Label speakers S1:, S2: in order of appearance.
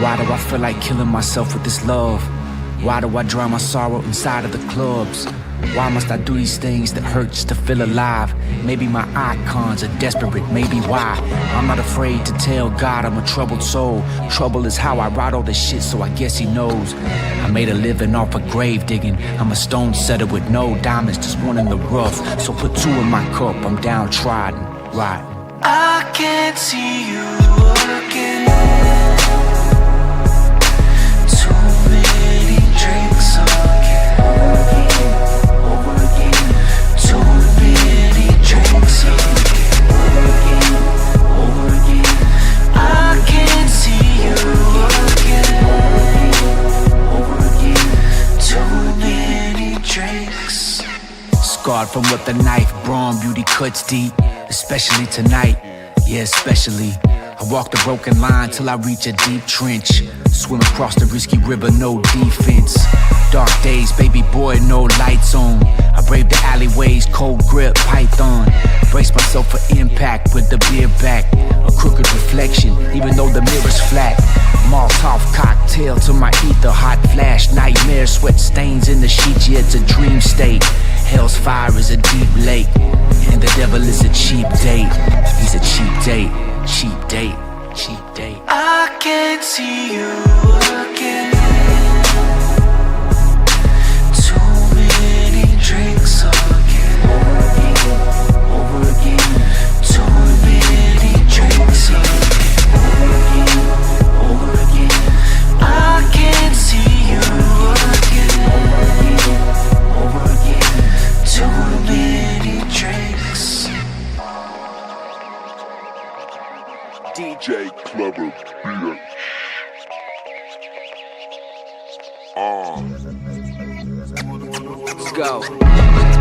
S1: Why do I feel like killing myself with this love? Why do I drown my sorrow inside of the clubs? Why must I do these things that hurt just to feel alive? Maybe my icons are desperate, maybe why? I'm not afraid to tell God I'm a troubled soul. Trouble is how I write all this shit, so I guess He knows. I made a living off of grave digging. I'm a stone setter with no diamonds, just one in the rough. So put two in my cup, I'm downtrodden, right?
S2: I can't see you again.
S1: From what the knife, brawn beauty cuts deep. Especially tonight, yeah, especially. I walk the broken line till I reach a deep trench. Swim across the risky river, no defense. Dark days, baby boy, no lights on. I brave the alleyways, cold grip, python. Brace myself for impact with the beer back. A crooked reflection, even though the mirror's flat. Molotov cocktail to my ether, hot flash, nightmare, sweat stains in the sheets, yeah, it's a dream state. Hell's fire is a deep lake, and the devil is a cheap date. He's a cheap date, cheap date, cheap date.
S2: I can't see you
S3: DJ Clever Beer. Uh.
S1: Let's go.